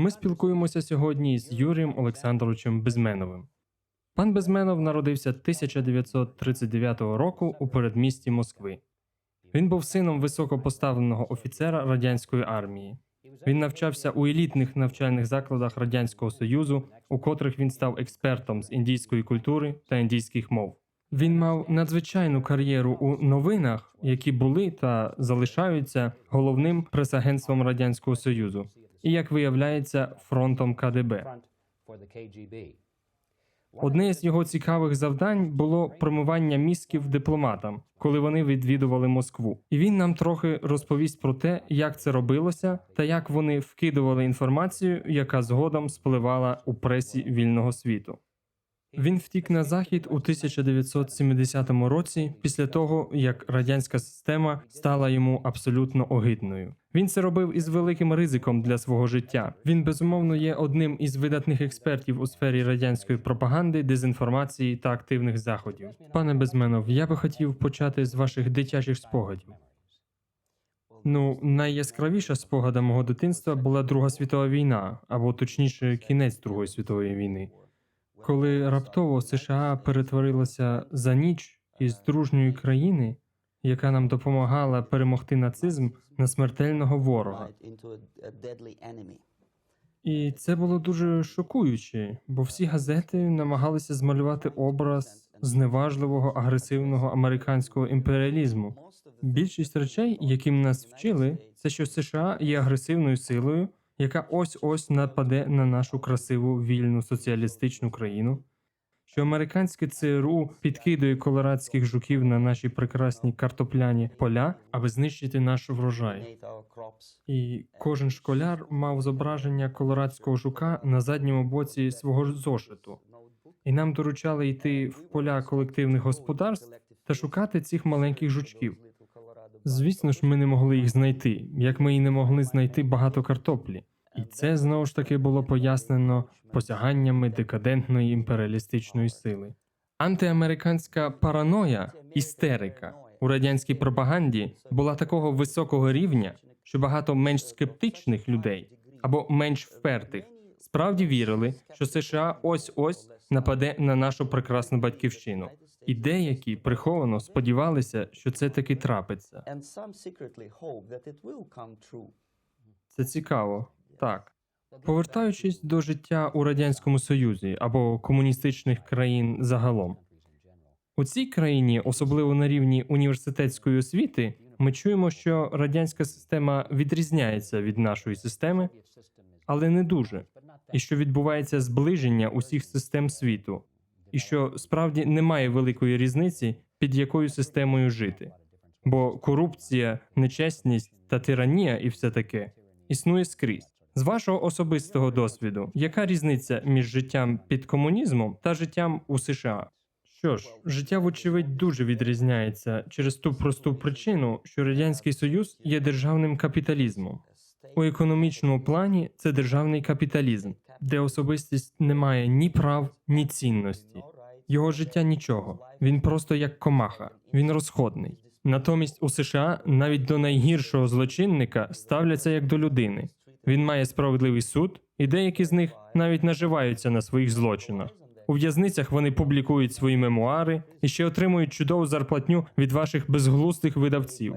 Ми спілкуємося сьогодні з Юрієм Олександровичем Безменовим. Пан Безменов народився 1939 року у передмісті Москви. Він був сином високопоставленого офіцера радянської армії. Він навчався у елітних навчальних закладах Радянського Союзу, у котрих він став експертом з індійської культури та індійських мов. Він мав надзвичайну кар'єру у новинах, які були та залишаються головним прес-агентством Радянського Союзу, і як виявляється, фронтом КДБ. Одне з його цікавих завдань було промивання мізків дипломатам, коли вони відвідували Москву. І він нам трохи розповість про те, як це робилося, та як вони вкидували інформацію, яка згодом спливала у пресі вільного світу. Він втік на захід у 1970 році після того, як радянська система стала йому абсолютно огидною. Він це робив із великим ризиком для свого життя. Він безумовно є одним із видатних експертів у сфері радянської пропаганди, дезінформації та активних заходів. Пане Безменов, я би хотів почати з ваших дитячих спогадів. Ну, найяскравіша спогада мого дитинства була Друга світова війна, або точніше, кінець Другої світової війни коли раптово США перетворилася за ніч із дружньої країни, яка нам допомагала перемогти нацизм на смертельного ворога. І це було дуже шокуюче, бо всі газети намагалися змалювати образ зневажливого агресивного американського імперіалізму. Більшість речей, яким нас вчили, це що США є агресивною силою, яка ось ось нападе на нашу красиву вільну соціалістичну країну. Що американське ЦРУ підкидує колорадських жуків на наші прекрасні картопляні поля, аби знищити наш врожай. І кожен школяр мав зображення колорадського жука на задньому боці свого зошиту. І нам доручали йти в поля колективних господарств та шукати цих маленьких жучків. Звісно ж, ми не могли їх знайти, як ми і не могли знайти багато картоплі. І це знову ж таки було пояснено посяганнями декадентної імперіалістичної сили. Антиамериканська параноя, істерика у радянській пропаганді була такого високого рівня, що багато менш скептичних людей або менш впертих справді вірили, що США ось ось нападе на нашу прекрасну батьківщину, і деякі приховано сподівалися, що це таки трапиться. Це цікаво, так. Повертаючись до життя у радянському союзі або комуністичних країн загалом, у цій країні, особливо на рівні університетської освіти, ми чуємо, що радянська система відрізняється від нашої системи, але не дуже, і що відбувається зближення усіх систем світу, і що справді немає великої різниці, під якою системою жити. Бо корупція, нечесність та тиранія і все таке існує скрізь. З вашого особистого досвіду, яка різниця між життям під комунізмом та життям у США? Що ж, життя, вочевидь, дуже відрізняється через ту просту причину, що радянський союз є державним капіталізмом. У економічному плані це державний капіталізм, де особистість не має ні прав, ні цінності. Його життя нічого. Він просто як комаха, він розходний. Натомість у США навіть до найгіршого злочинника ставляться як до людини. Він має справедливий суд, і деякі з них навіть наживаються на своїх злочинах. У в'язницях вони публікують свої мемуари і ще отримують чудову зарплатню від ваших безглуздих видавців.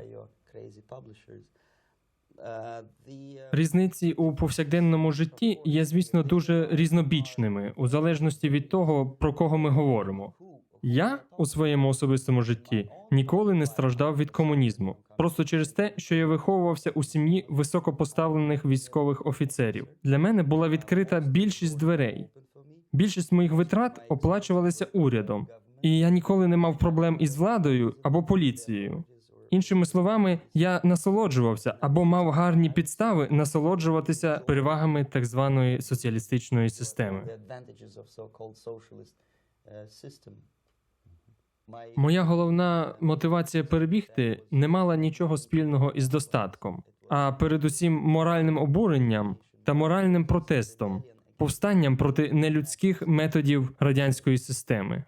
Різниці у повсякденному житті є, звісно, дуже різнобічними у залежності від того, про кого ми говоримо. Я у своєму особистому житті ніколи не страждав від комунізму, просто через те, що я виховувався у сім'ї високопоставлених військових офіцерів. Для мене була відкрита більшість дверей. Більшість моїх витрат оплачувалися урядом, і я ніколи не мав проблем із владою або поліцією. Іншими словами, я насолоджувався або мав гарні підстави насолоджуватися перевагами так званої соціалістичної системи. Моя головна мотивація перебігти не мала нічого спільного із достатком, а передусім моральним обуренням та моральним протестом, повстанням проти нелюдських методів радянської системи.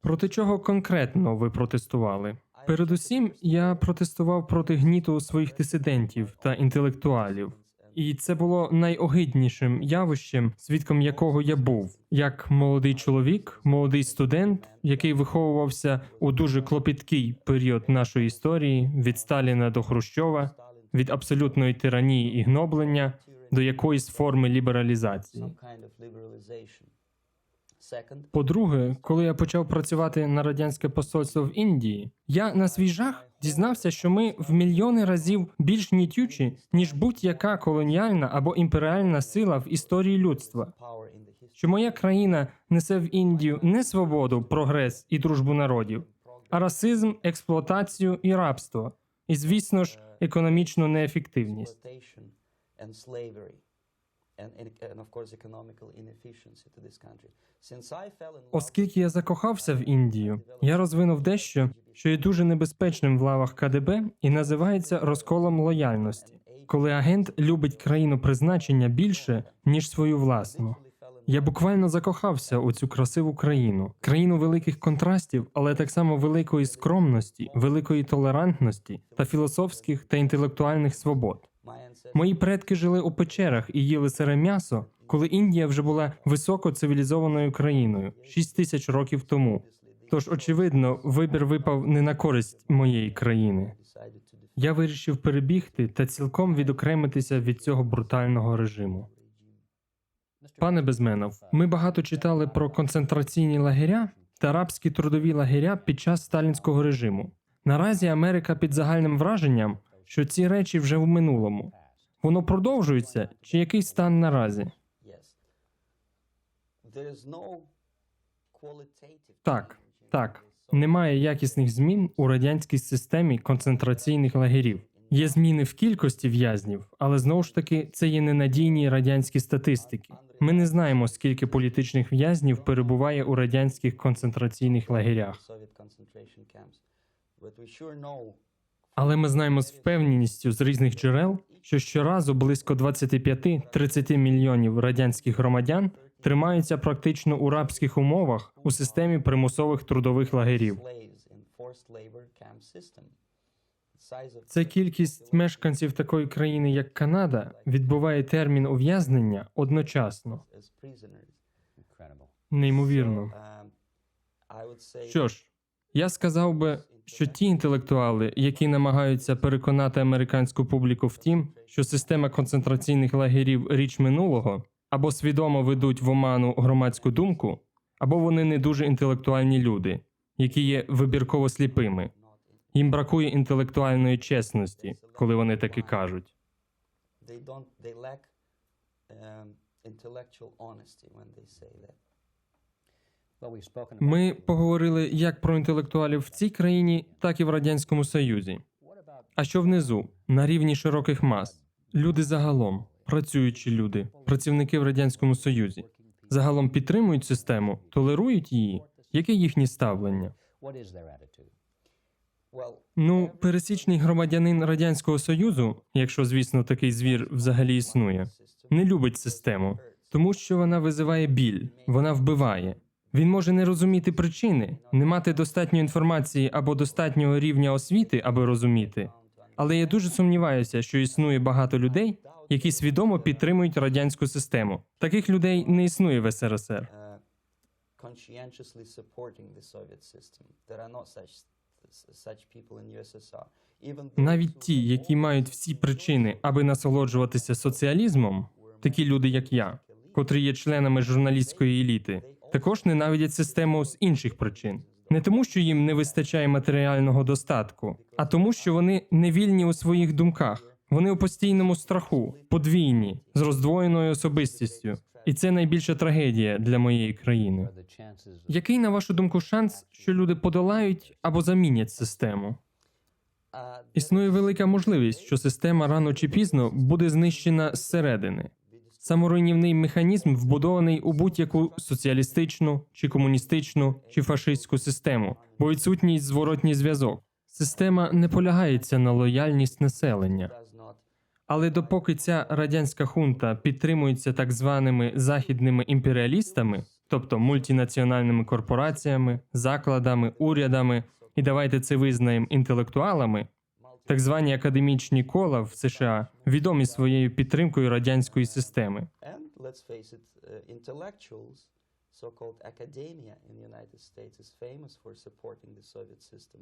Проти чого конкретно ви протестували? Передусім, я протестував проти гніту своїх дисидентів та інтелектуалів, І це було найогиднішим явищем, свідком якого я був, як молодий чоловік, молодий студент, який виховувався у дуже клопіткий період нашої історії від Сталіна до Хрущова, від абсолютної тиранії і гноблення до якоїсь форми лібералізації. По-друге, коли я почав працювати на радянське посольство в Індії, я на свій жах дізнався, що ми в мільйони разів більш нітючі, ніж будь-яка колоніальна або імперіальна сила в історії людства. Що моя країна несе в Індію не свободу, прогрес і дружбу народів, а расизм, експлуатацію і рабство, і, звісно ж, економічну неефективність. Оскільки я закохався в Індію, я розвинув дещо, що є дуже небезпечним в лавах КДБ і називається розколом лояльності, коли агент любить країну призначення більше ніж свою власну. Я буквально закохався у цю красиву країну, країну великих контрастів, але так само великої скромності, великої толерантності та філософських та інтелектуальних свобод. Мої предки жили у печерах і їли сире м'ясо, коли Індія вже була високоцивілізованою країною 6 тисяч років тому. Тож, очевидно, вибір випав не на користь моєї країни. Я вирішив перебігти та цілком відокремитися від цього брутального режиму. Пане Безменов, ми багато читали про концентраційні лагеря та рабські трудові лагеря під час сталінського режиму. Наразі Америка під загальним враженням, що ці речі вже в минулому. Воно продовжується, чи який стан наразі? Так, так. Немає якісних змін у радянській системі концентраційних лагерів. Є зміни в кількості в'язнів, але знову ж таки це є ненадійні радянські статистики. Ми не знаємо, скільки політичних в'язнів перебуває у радянських концентраційних лагерях. Але ми знаємо з впевненістю з різних джерел, що щоразу близько 25-30 мільйонів радянських громадян тримаються практично у рабських умовах у системі примусових трудових лагерів. Це кількість мешканців такої країни, як Канада, відбуває термін ув'язнення одночасно. Неймовірно. Що ж, я сказав би, що ті інтелектуали, які намагаються переконати американську публіку в тім, що система концентраційних лагерів річ минулого, або свідомо ведуть в оману громадську думку, або вони не дуже інтелектуальні люди, які є вибірково сліпими. Їм бракує інтелектуальної чесності, коли вони таки кажуть. they don't they lack um, intellectual honesty when they say that. Ми поговорили як про інтелектуалів в цій країні, так і в радянському Союзі. А що внизу, на рівні широких мас, люди загалом, працюючі люди, працівники в радянському Союзі, загалом підтримують систему, толерують її. Яке їхнє ставлення? Ну, пересічний громадянин радянського союзу, якщо звісно такий звір взагалі існує, не любить систему, тому що вона визиває біль, вона вбиває. Він може не розуміти причини, не мати достатньої інформації або достатнього рівня освіти, аби розуміти. Але я дуже сумніваюся, що існує багато людей, які свідомо підтримують радянську систему. Таких людей не існує в СРСР. those Навіть ті, які мають всі причини, аби насолоджуватися соціалізмом, такі люди, як я, котрі є членами журналістської еліти, також ненавидять систему з інших причин. Не тому, що їм не вистачає матеріального достатку, а тому, що вони не вільні у своїх думках. Вони у постійному страху, подвійні, з роздвоєною особистістю. І це найбільша трагедія для моєї країни. Який, на вашу думку, шанс, що люди подолають або замінять систему? Існує велика можливість, що система рано чи пізно буде знищена зсередини. Саморуйнівний механізм вбудований у будь-яку соціалістичну чи комуністичну чи фашистську систему, бо відсутній зворотній зв'язок. Система не полягається на лояльність населення. Але допоки ця радянська хунта підтримується так званими західними імперіалістами, тобто мультінаціональними корпораціями, закладами, урядами, і давайте це визнаємо інтелектуалами, Так звані академічні кола в США відомі своєю підтримкою радянської системи. Uh, so-called academia in the United States, is famous for supporting the Soviet system.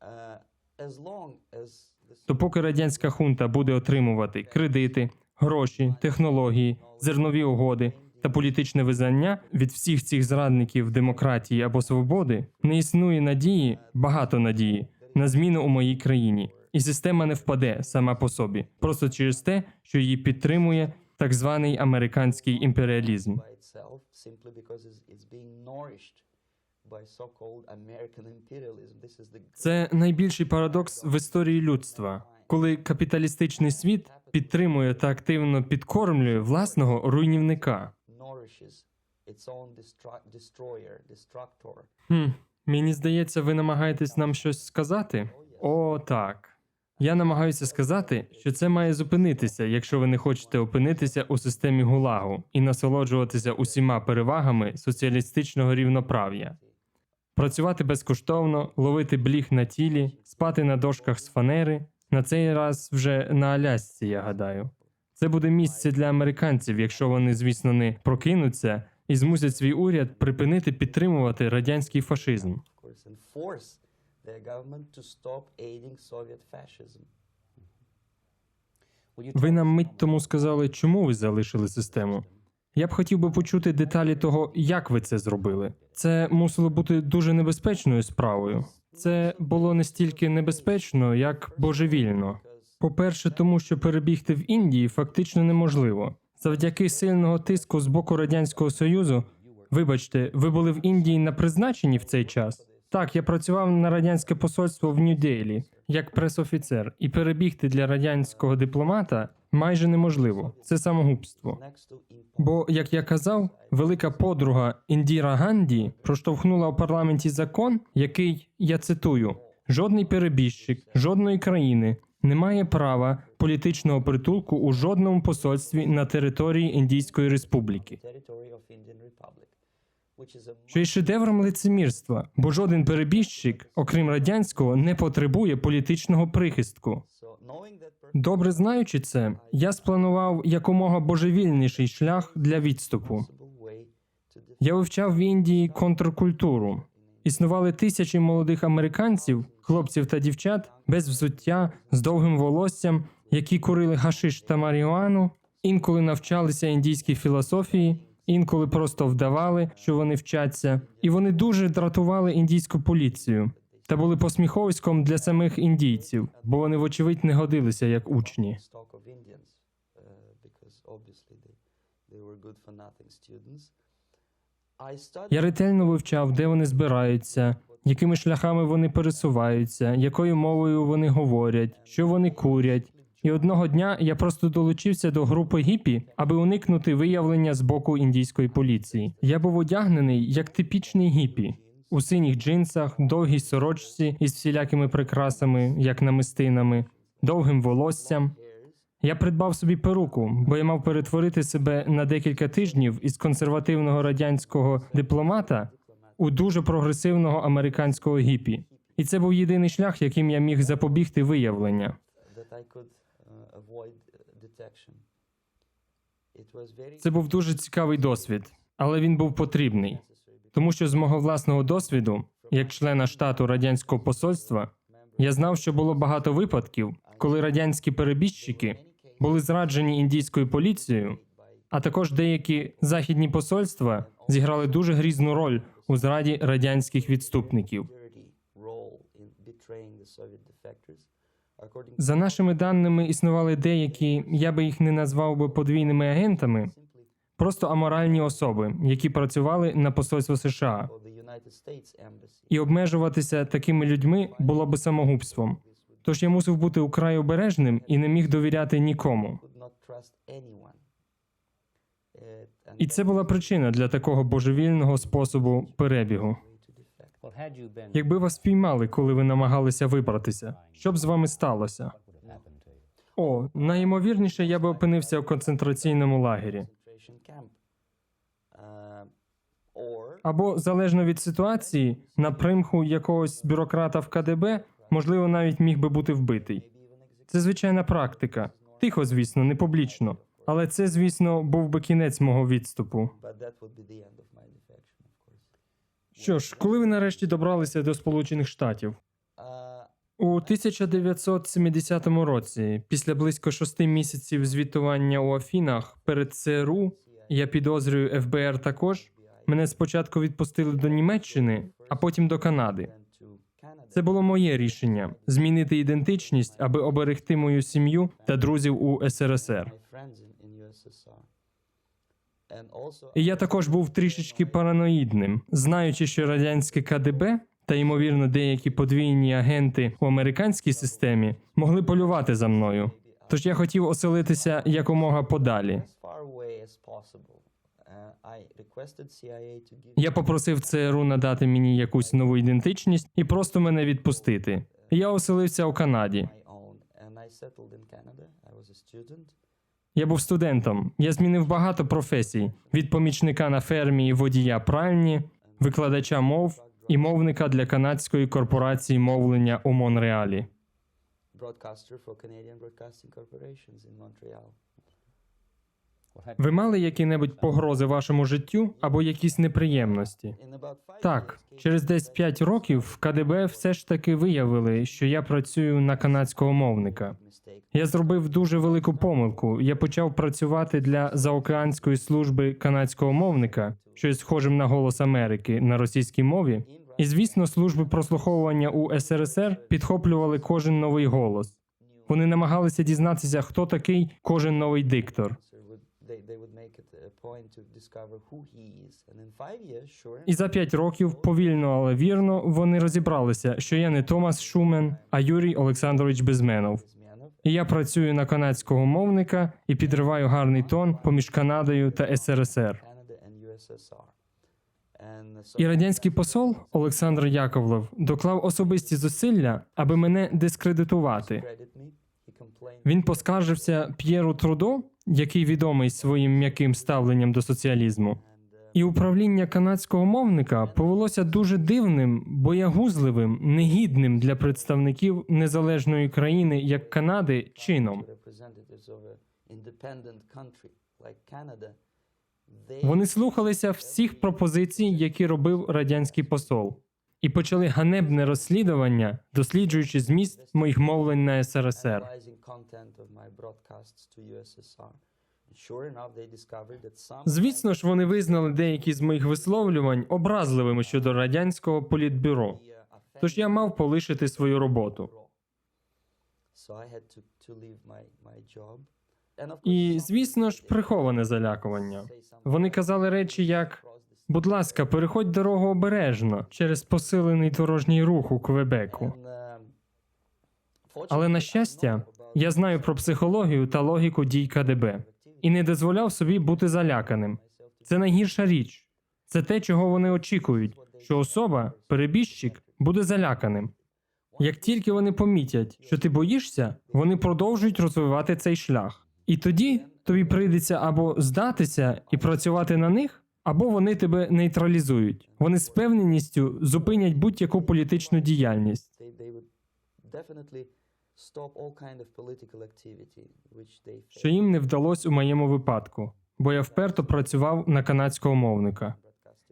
Uh, as long as the То поки радянська хунта буде отримувати кредити, гроші, технології, зернові угоди та політичне визнання від всіх цих зрадників демократії або свободи, не існує надії, багато надії на зміну у моїй країні, і система не впаде сама по собі, просто через те, що її підтримує так званий американський імперіалізм. Це найбільший парадокс в історії людства, коли капіталістичний світ підтримує та активно підкормлює власного руйнівника. Хм, мені здається, ви намагаєтесь нам щось сказати? О, так. Я намагаюся сказати, що це має зупинитися, якщо ви не хочете опинитися у системі гулагу і насолоджуватися усіма перевагами соціалістичного рівноправ'я. Працювати безкоштовно, ловити бліг на тілі, спати на дошках з фанери. На цей раз вже на Алясці, я гадаю. Це буде місце для американців, якщо вони, звісно, не прокинуться і змусять свій уряд припинити підтримувати радянський фашизм. Ви нам мить тому сказали, чому ви залишили систему. Я б хотів би почути деталі того, як ви це зробили. Це мусило бути дуже небезпечною справою. Це було не стільки небезпечно, як божевільно. По-перше, тому що перебігти в Індії фактично неможливо. Завдяки сильного тиску з боку радянського союзу. Вибачте, ви були в Індії на призначенні в цей час? Так, я працював на радянське посольство в Нью-Дейлі як пресофіцер, і перебігти для радянського дипломата майже неможливо. Це самогубство. Бо, як я казав, велика подруга Індіра Ганді проштовхнула у парламенті закон, який я цитую: жодний перебіжчик жодної країни не має права політичного притулку у жодному посольстві на території Індійської республіки. Що є шедевром лицемірства, бо жоден перебіжчик, окрім радянського, не потребує політичного прихистку. Добре знаючи це, я спланував якомога божевільніший шлях для відступу. Я вивчав в Індії контркультуру. Існували тисячі молодих американців, хлопців та дівчат без взуття, з довгим волоссям, які курили гашиш та маріуану, інколи навчалися індійській філософії, інколи просто вдавали, що вони вчаться, і вони дуже дратували індійську поліцію та були посміховиськом для самих індійців, бо вони, вочевидь, не годилися як учні. uh, they were good for nothing students. Я ретельно вивчав, де вони збираються, якими шляхами вони пересуваються, якою мовою вони говорять, що вони курять. І одного дня я просто долучився до групи гіпі, аби уникнути виявлення з боку індійської поліції. Я був одягнений як типічний гіпі. У синіх джинсах, довгій сорочці із всілякими прикрасами, як намистинами, довгим волоссям. Я придбав собі перуку, бо я мав перетворити себе на декілька тижнів із консервативного радянського дипломата у дуже прогресивного американського гіпі. І це був єдиний шлях, яким я міг запобігти виявлення. uh, Це був дуже цікавий досвід, але він був потрібний, тому що з мого власного досвіду, як члена штату радянського посольства, я знав, що було багато випадків, коли радянські перебіжчики були зраджені індійською поліцією, а також деякі західні посольства зіграли дуже грізну роль у зраді радянських відступників. За нашими даними, існували деякі, я би їх не назвав би подвійними агентами, просто аморальні особи, які працювали на посольство США. І обмежуватися такими людьми було би самогубством. Тож я мусив бути украй обережним і не міг довіряти нікому. І це була причина для такого божевільного способу перебігу. Якби вас піймали, коли ви намагалися вибратися, що б з вами сталося? О, найімовірніше, я би опинився в концентраційному лагері. Або залежно від ситуації, на примху якогось бюрократа в КДБ можливо, навіть міг би бути вбитий. Це звичайна практика. Тихо, звісно, не публічно. Але це, звісно, був би кінець мого відступу. Що ж, коли ви нарешті добралися до Сполучених Штатів? У 1970 році, після близько шести місяців звітування у Афінах перед ЦРУ, я підозрюю ФБР також. Мене спочатку відпустили до Німеччини, а потім до Канади. Це було моє рішення змінити ідентичність, аби оберегти мою сім'ю та друзів у СРСР. І я також був трішечки параноїдним, знаючи, що радянське КДБ та ймовірно деякі подвійні агенти у американській системі могли полювати за мною. Тож я хотів оселитися якомога подалі. Uh, Я попросив ЦРУ надати мені якусь нову ідентичність і просто мене відпустити. Я оселився у Канаді. in. Я був студентом. Я змінив багато професій: від помічника на фермі і водія пральні, викладача мов і мовника для канадської корпорації мовлення у Монреалі. Ви мали які-небудь погрози вашому життю або якісь неприємності? Так, через десь 5 років в КДБ все ж таки виявили, що я працюю на канадського мовника. Я зробив дуже велику помилку. Я почав працювати для заокеанської служби канадського мовника, що є схожим на голос Америки на російській мові. І звісно, служби прослуховування у СРСР підхоплювали кожен новий голос. Вони намагалися дізнатися, хто такий кожен новий диктор. They, they would make it a point to discover who he is. And in five years, sure, І за п'ять років, повільно, але вірно, вони розібралися, що я не Томас Шумен, а Юрій Олександрович Безменов. І я працюю на канадського мовника і підриваю гарний тон поміж Канадою та СРСР. І радянський посол Олександр Яковлев доклав особисті зусилля, аби мене дискредитувати. Він поскаржився П'єру Трудо, який відомий своїм м'яким ставленням до соціалізму. І управління канадського мовника повелося дуже дивним, боягузливим, негідним для представників незалежної країни як Канади чином. Вони слухалися всіх пропозицій, які робив радянський посол, і почали ганебне розслідування, досліджуючи зміст моїх мовлень на СРСР. Звісно ж, вони визнали деякі з моїх висловлювань образливими щодо радянського політбюро. Тож я мав полишити свою роботу. І, звісно ж, приховане залякування. Вони казали речі як "Cross the Будь ласка, переходь дорогу обережно через посилений дорожній рух у Квебеку. Але на щастя, я знаю про психологію та логіку дій КДБ і не дозволяв собі бути заляканим. Це найгірша річ. Це те, чого вони очікують, що особа, перебіжчик, буде заляканим. Як тільки вони помітять, що ти боїшся, вони продовжують розвивати цей шлях. І тоді тобі прийдеться або здатися і працювати на них, або вони тебе нейтралізують. Вони з певненістю зупинять будь-яку політичну діяльність. що їм не вдалося у моєму випадку, бо я вперто працював на канадського мовника.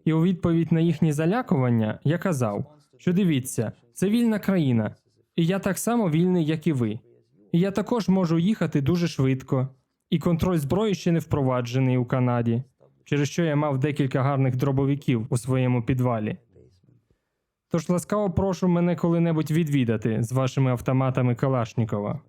І у відповідь на їхні залякування я казав, що дивіться, це вільна країна, і я так само вільний, як і ви. І я також можу їхати дуже швидко, і контроль зброї ще не впроваджений у Канаді, через що я мав декілька гарних дробовиків у своєму підвалі. Тож ласкаво прошу мене коли-небудь відвідати з вашими автоматами Калашнікова.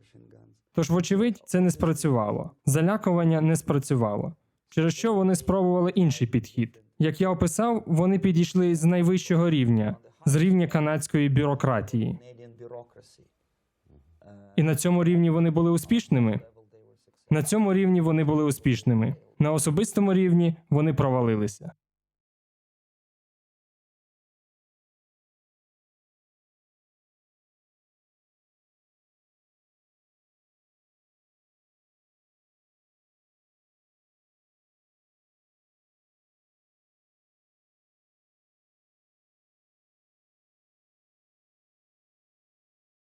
Тож, вочевидь, це не спрацювало. Залякування не спрацювало. Через що вони спробували інший підхід. Як я описав, вони підійшли з найвищого рівня, з рівня канадської бюрократії. І на цьому рівні вони були успішними. На цьому рівні вони були успішними. На особистому рівні вони провалилися.